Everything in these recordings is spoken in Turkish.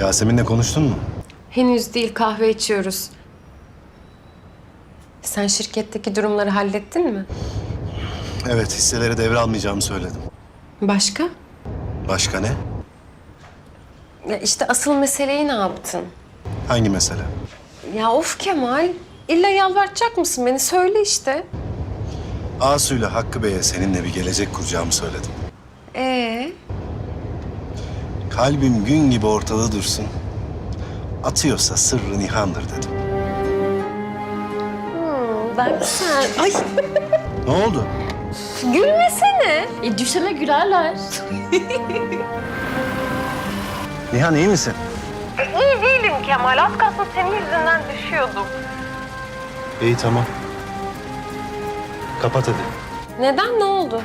Yasemin'le konuştun mu? Henüz değil kahve içiyoruz. Sen şirketteki durumları hallettin mi? Evet, hisseleri devralmayacağımı söyledim. Başka? Başka ne? Ya işte asıl meseleyi ne yaptın? Hangi mesele? Ya of Kemal. İlla yalvartacak mısın beni? Söyle işte. Asu'yla Hakkı Bey'e seninle bir gelecek kuracağımı söyledim. Ee, Kalbim gün gibi ortada dursun. Atıyorsa sırrı nihandır dedim. ben sen... Ay Ne oldu? gülmesene. E düşene gülerler. Nihan iyi misin? İyi değilim Kemal. Az kalsın senin yüzünden düşüyordum. İyi tamam. Kapat hadi. Neden? Ne oldu?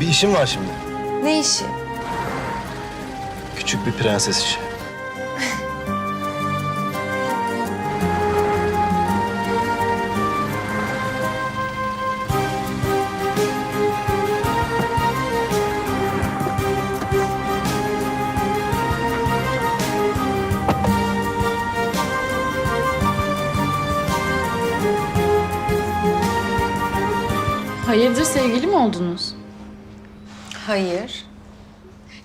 Bir işim var şimdi. Ne işi? Küçük bir prenses işi. Hayırdır sevgili mi oldunuz? Hayır.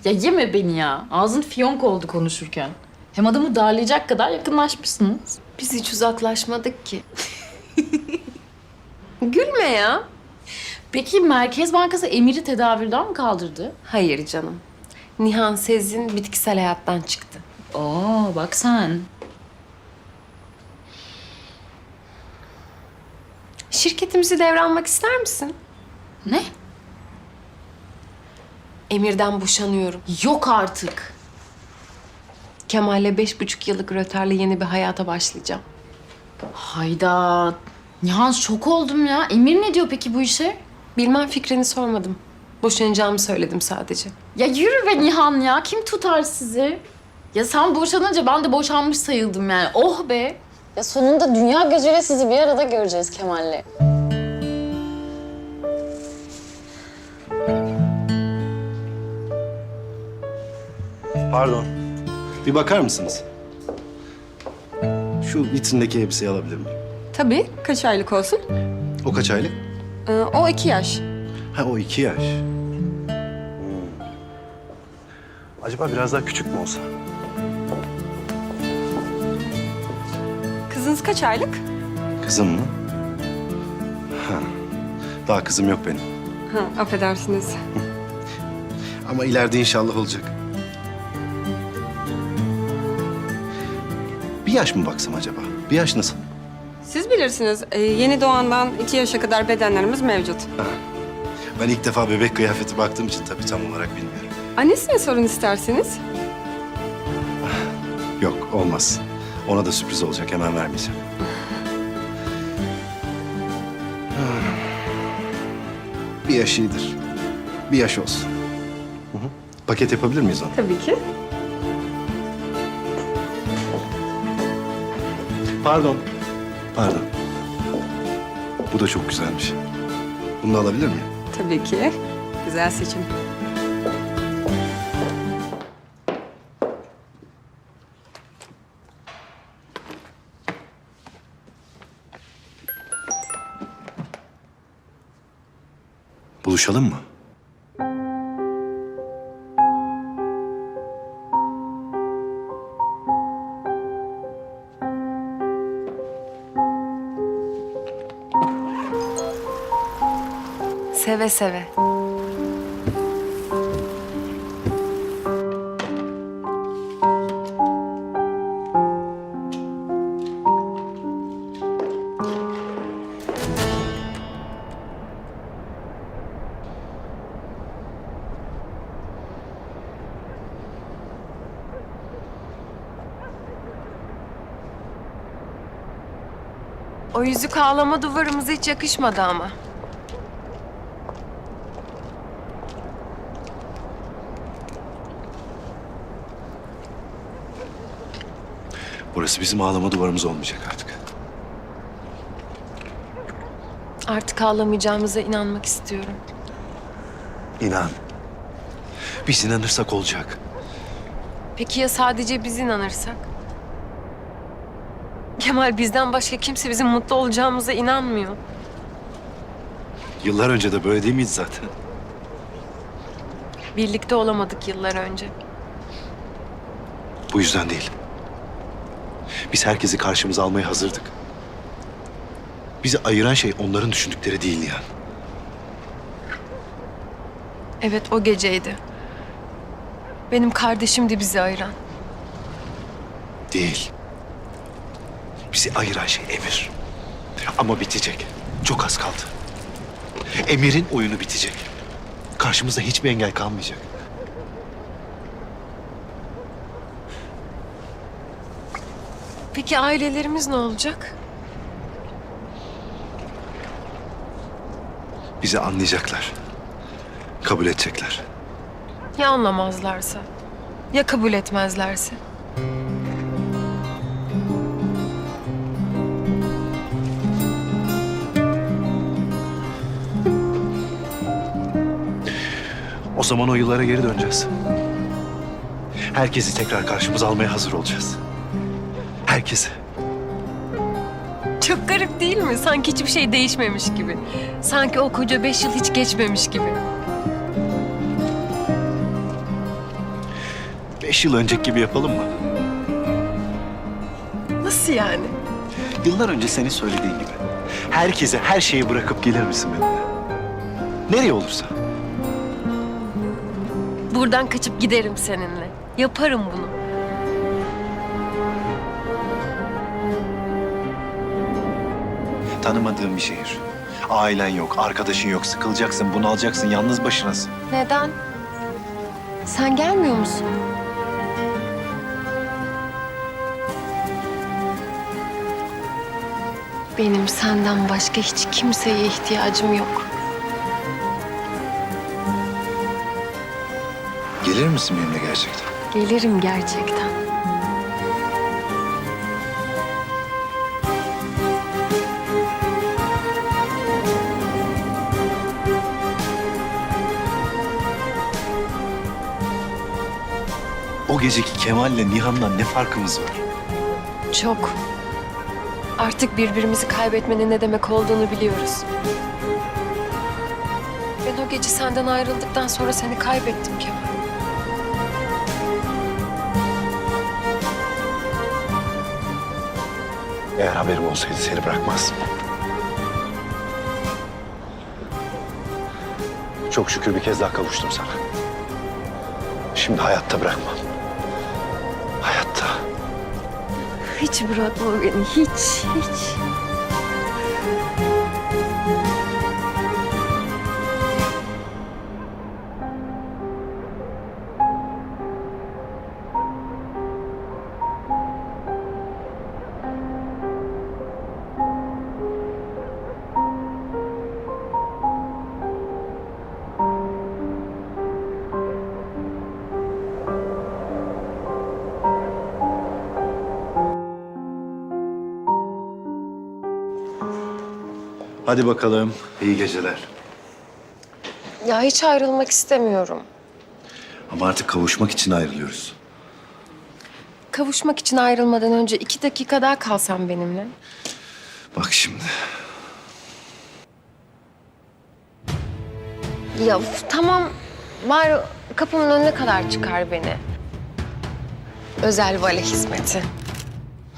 Ya yeme beni ya. Ağzın fiyonk oldu konuşurken. Hem adamı darlayacak kadar yakınlaşmışsınız. Biz hiç uzaklaşmadık ki. Gülme ya. Peki Merkez Bankası Emir'i tedavülden mi kaldırdı? Hayır canım. Nihan Sezin bitkisel hayattan çıktı. Oo bak sen. Şirketimizi devralmak ister misin? Ne? Emir'den boşanıyorum. Yok artık. Kemal'le beş buçuk yıllık rötarla yeni bir hayata başlayacağım. Hayda. Nihan şok oldum ya. Emir ne diyor peki bu işe? Bilmem fikrini sormadım. Boşanacağımı söyledim sadece. Ya yürü be Nihan ya. Kim tutar sizi? Ya sen boşanınca ben de boşanmış sayıldım yani. Oh be. Ya sonunda dünya gözüyle sizi bir arada göreceğiz Kemal'le. Pardon. Bir bakar mısınız? Şu vitrindeki elbiseyi alabilir miyim? Tabii. Kaç aylık olsun? O kaç aylık? Ee, o iki yaş. Ha o iki yaş. Hmm. Acaba biraz daha küçük mü olsa? Kızınız kaç aylık? Kızım mı? Ha. Daha kızım yok benim. Ha, affedersiniz. Ama ileride inşallah olacak. Bir yaş mı baksam acaba? Bir yaş nasıl? Siz bilirsiniz. Ee, yeni doğandan iki yaşa kadar bedenlerimiz mevcut. Ben ilk defa bebek kıyafeti baktığım için tabii tam olarak bilmiyorum. Annesine sorun isterseniz. Yok olmaz. Ona da sürpriz olacak hemen vermeyeceğim. Bir yaş iyidir. Bir yaş olsun. Hı hı. Paket yapabilir miyiz onu? Tabii ki. Pardon. Pardon. Bu da çok güzelmiş. Bunu da alabilir miyim? Tabii ki. Güzel seçim. Buluşalım mı? Seve seve. O yüzük ağlama duvarımıza hiç yakışmadı ama. Burası bizim ağlama duvarımız olmayacak artık. Artık ağlamayacağımıza inanmak istiyorum. İnan. Biz inanırsak olacak. Peki ya sadece biz inanırsak? Kemal bizden başka kimse bizim mutlu olacağımıza inanmıyor. Yıllar önce de böyle değil miydi zaten? Birlikte olamadık yıllar önce. Bu yüzden değil. Biz herkesi karşımıza almaya hazırdık. Bizi ayıran şey onların düşündükleri değil Nihan. Evet o geceydi. Benim kardeşimdi bizi ayıran. Değil. Bizi ayıran şey Emir. Ama bitecek. Çok az kaldı. Emir'in oyunu bitecek. Karşımızda hiçbir engel kalmayacak. Peki ailelerimiz ne olacak? Bizi anlayacaklar. Kabul edecekler. Ya anlamazlarsa? Ya kabul etmezlerse? O zaman o yıllara geri döneceğiz. Herkesi tekrar karşımıza almaya hazır olacağız. Herkesi. Çok garip değil mi? Sanki hiçbir şey değişmemiş gibi. Sanki o koca beş yıl hiç geçmemiş gibi. Beş yıl önceki gibi yapalım mı? Nasıl yani? Yıllar önce senin söylediğin gibi. Herkese her şeyi bırakıp gelir misin benimle? Nereye olursa. Buradan kaçıp giderim seninle. Yaparım bunu. Tanımadığın bir şehir. Ailen yok, arkadaşın yok. Sıkılacaksın, bunalacaksın, yalnız başınasın. Neden? Sen gelmiyor musun? Benim senden başka hiç kimseye ihtiyacım yok. Gelir misin benimle gerçekten? Gelirim gerçekten. O geceki Kemal'le Nihan'dan ne farkımız var? Çok. Artık birbirimizi kaybetmenin ne demek olduğunu biliyoruz. Ben o gece senden ayrıldıktan sonra seni kaybettim Kemal. Eğer haberim olsaydı seni bırakmazdım. Çok şükür bir kez daha kavuştum sana. Şimdi hayatta bırakmam. Hiç bırakma beni, hiç, hiç. Hadi bakalım. İyi geceler. Ya hiç ayrılmak istemiyorum. Ama artık kavuşmak için ayrılıyoruz. Kavuşmak için ayrılmadan önce iki dakika daha kalsan benimle. Bak şimdi. Ya uf, tamam, var kapımın önüne kadar çıkar beni. Özel vale hizmeti.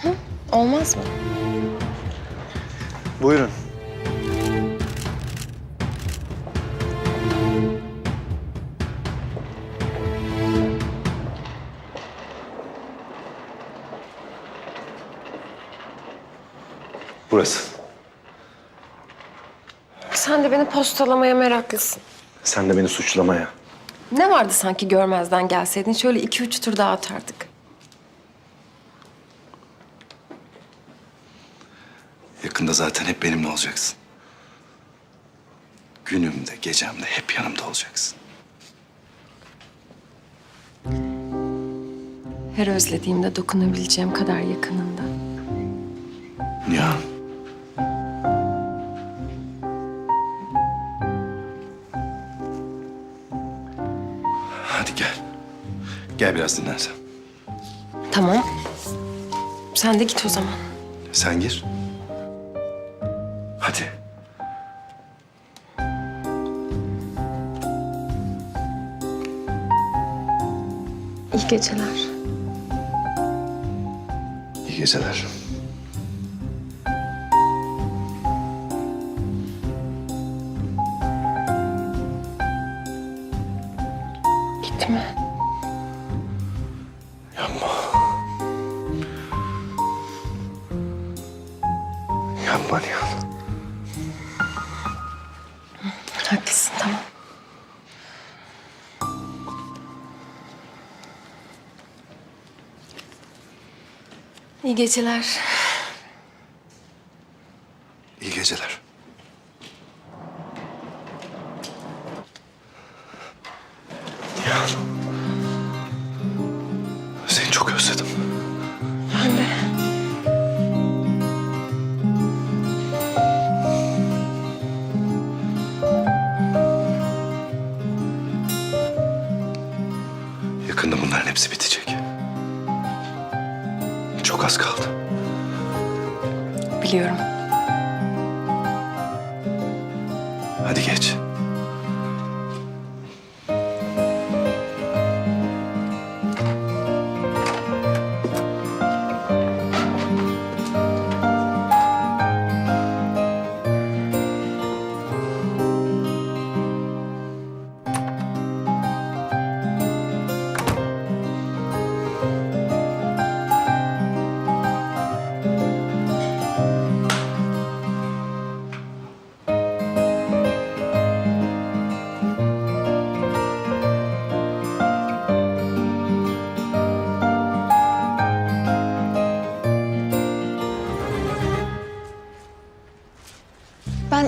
Hı? Olmaz mı? Buyurun. Burası. Sen de beni postalamaya meraklısın. Sen de beni suçlamaya. Ne vardı sanki görmezden gelseydin? Şöyle iki üç tur daha atardık. Yakında zaten hep benimle olacaksın. Günümde, gecemde hep yanımda olacaksın. Her özlediğimde dokunabileceğim kadar yakınında. Nihan. Gel. Biraz dinlensen. Tamam. Sen de git o zaman. Sen gir. Hadi. İyi geceler. İyi geceler. İyi geceler.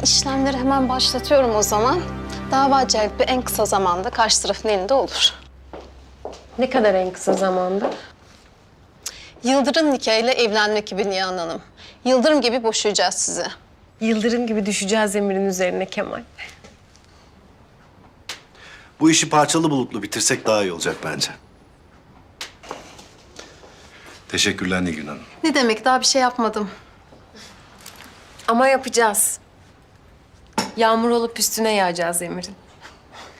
İşlemleri hemen başlatıyorum o zaman. Dava celbi en kısa zamanda karşı tarafın elinde olur. Ne kadar en kısa zamanda? Yıldırım nikahıyla evlenmek gibi Nihan Hanım. Yıldırım gibi boşayacağız sizi. Yıldırım gibi düşeceğiz Emir'in üzerine Kemal. Bu işi parçalı bulutlu bitirsek daha iyi olacak bence. Teşekkürler Nilgün Hanım. Ne demek daha bir şey yapmadım. Ama yapacağız. Yağmur olup üstüne yağacağız Emir'in.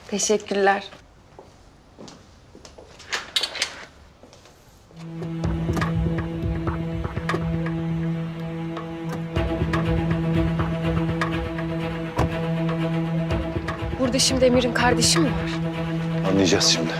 Teşekkürler. Burada şimdi Emir'in kardeşi mi var? Anlayacağız şimdi.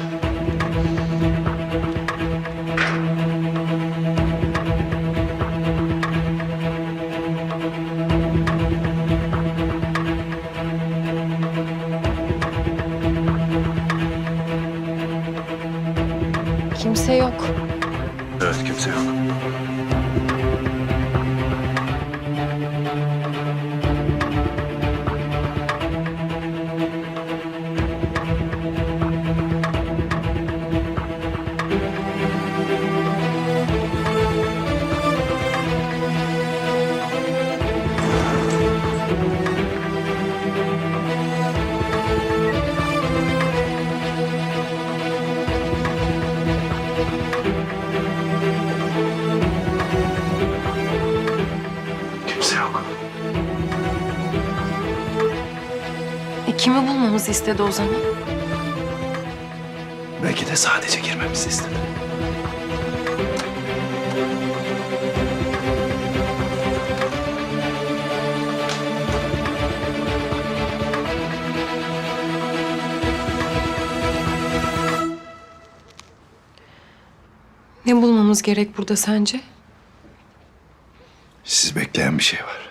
Bulmamızı istedi o zaman? Belki de sadece girmemizi istedi. Ne bulmamız gerek burada sence? Siz bekleyen bir şey var.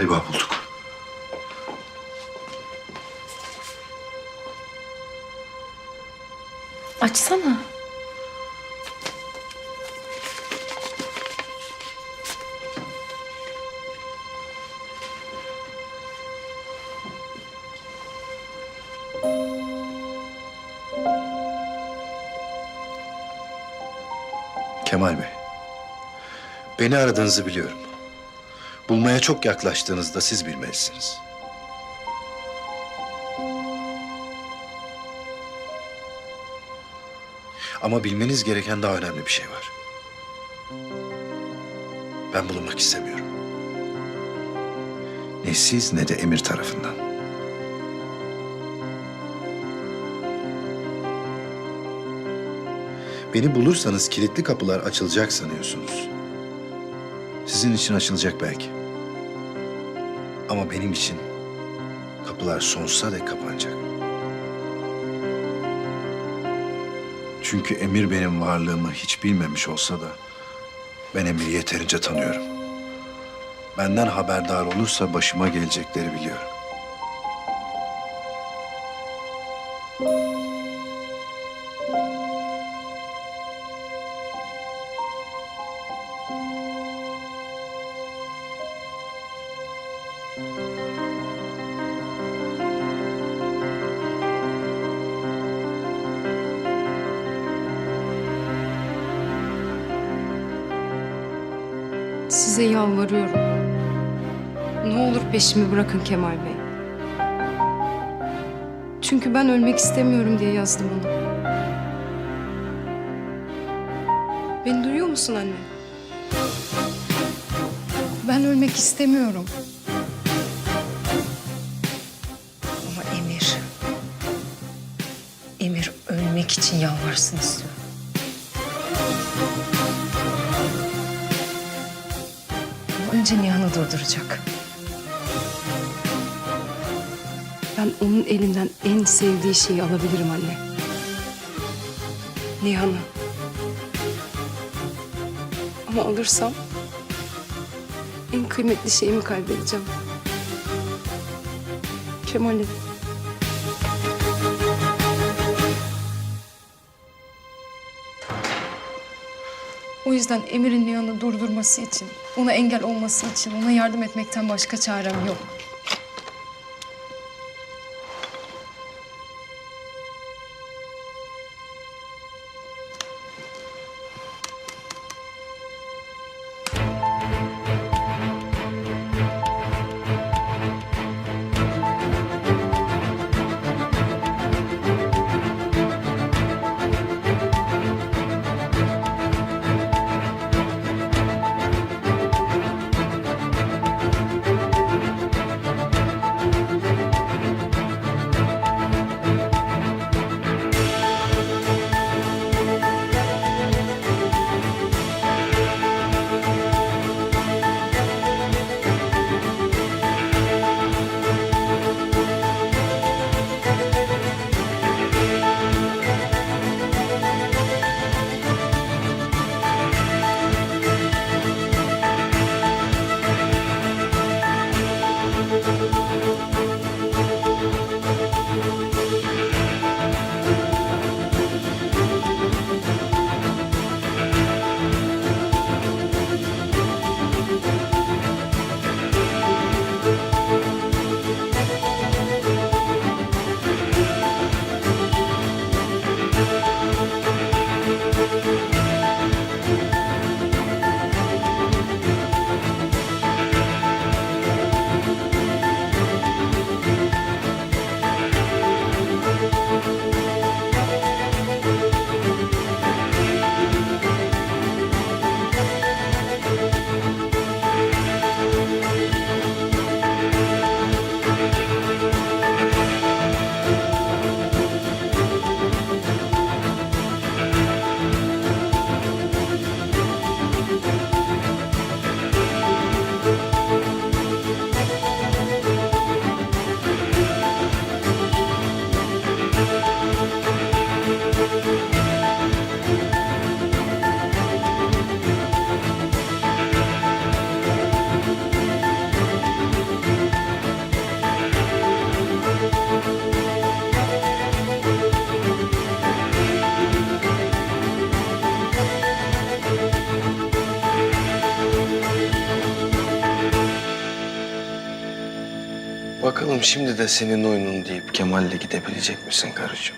Galiba bulduk. Açsana. Kemal Bey, beni aradığınızı biliyorum. Bulmaya çok yaklaştığınızda siz bilmelisiniz. Ama bilmeniz gereken daha önemli bir şey var. Ben bulunmak istemiyorum. Ne siz ne de Emir tarafından. Beni bulursanız kilitli kapılar açılacak sanıyorsunuz. Sizin için açılacak belki. Ama benim için kapılar sonsuza dek kapanacak. Çünkü Emir benim varlığımı hiç bilmemiş olsa da ben Emir'i yeterince tanıyorum. Benden haberdar olursa başıma gelecekleri biliyorum. Ne olur peşimi bırakın Kemal Bey. Çünkü ben ölmek istemiyorum diye yazdım onu. Beni duyuyor musun anne? Ben ölmek istemiyorum. Ama Emir... Emir ölmek için yalvarsın istiyor. Ama önce Nihan'ı durduracak. Ben onun elinden en sevdiği şeyi alabilirim anne. Nihan'ı. Ama alırsam en kıymetli şeyimi kaybedeceğim. Kemal'i. O yüzden Emir'in Nihan'ı durdurması için, ona engel olması için ona yardım etmekten başka çarem yok. Şimdi de senin oyunun deyip Kemal'le gidebilecek misin karıcığım?